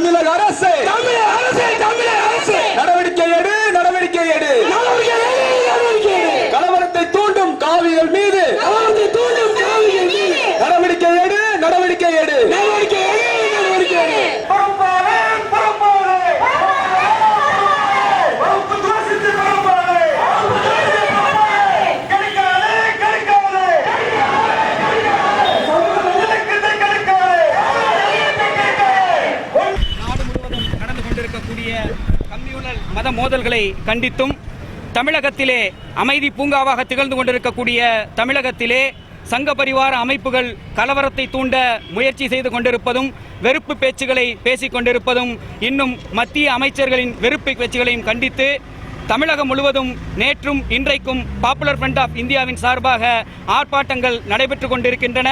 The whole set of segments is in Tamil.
தமிழக அரசு. தமிழக மோதல்களை கண்டித்தும் தமிழகத்திலே அமைதி பூங்காவாக திகழ்ந்து கொண்டிருக்கக்கூடிய தமிழகத்திலே சங்க பரிவார அமைப்புகள் கலவரத்தை தூண்ட முயற்சி செய்து கொண்டிருப்பதும் வெறுப்பு பேச்சுகளை பேசிக் கொண்டிருப்பதும் இன்னும் மத்திய அமைச்சர்களின் வெறுப்பு பேச்சுகளையும் கண்டித்து தமிழகம் முழுவதும் நேற்றும் இன்றைக்கும் பாப்புலர் ஃப்ரண்ட் ஆஃப் இந்தியாவின் சார்பாக ஆர்ப்பாட்டங்கள் நடைபெற்று கொண்டிருக்கின்றன.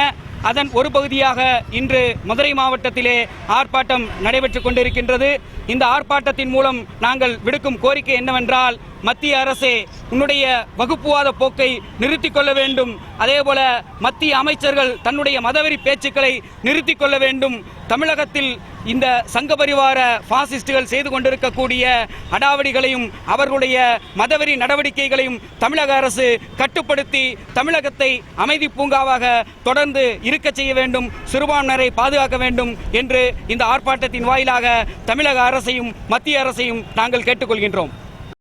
அதன் ஒரு பகுதியாக இன்று மதுரை மாவட்டத்திலே ஆர்ப்பாட்டம் நடைபெற்று கொண்டிருக்கின்றது. இந்த ஆர்ப்பாட்டத்தின் மூலம் நாங்கள் விடுக்கும் கோரிக்கை என்னவென்றால் மத்திய அரசே உன்னுடைய வகுப்புவாத போக்கை நிறுத்திக் கொள்ள வேண்டும். அதேபோல மத்திய அமைச்சர்கள் தன்னுடைய மதவெறி பேச்சுக்களை நிறுத்திக் கொள்ள வேண்டும். தமிழகத்தில் இந்த சங்க பரிவார பாசிஸ்டுகள் செய்து கொண்டிருக்கக்கூடிய அடாவடிகளையும் அவர்களுடைய மதவெறி நடவடிக்கைகளையும் தமிழக அரசு கட்டுப்படுத்தி தமிழகத்தை அமைதி பூங்காவாக தொடர்ந்து இருக்க செய்ய வேண்டும் சிறுபான்மையினரை பாதுகாக்க வேண்டும் என்று இந்த ஆர்ப்பாட்டத்தின் வாயிலாக தமிழக அரசையும் மத்திய அரசையும் நாங்கள் கேட்டுக்கொள்கின்றோம்.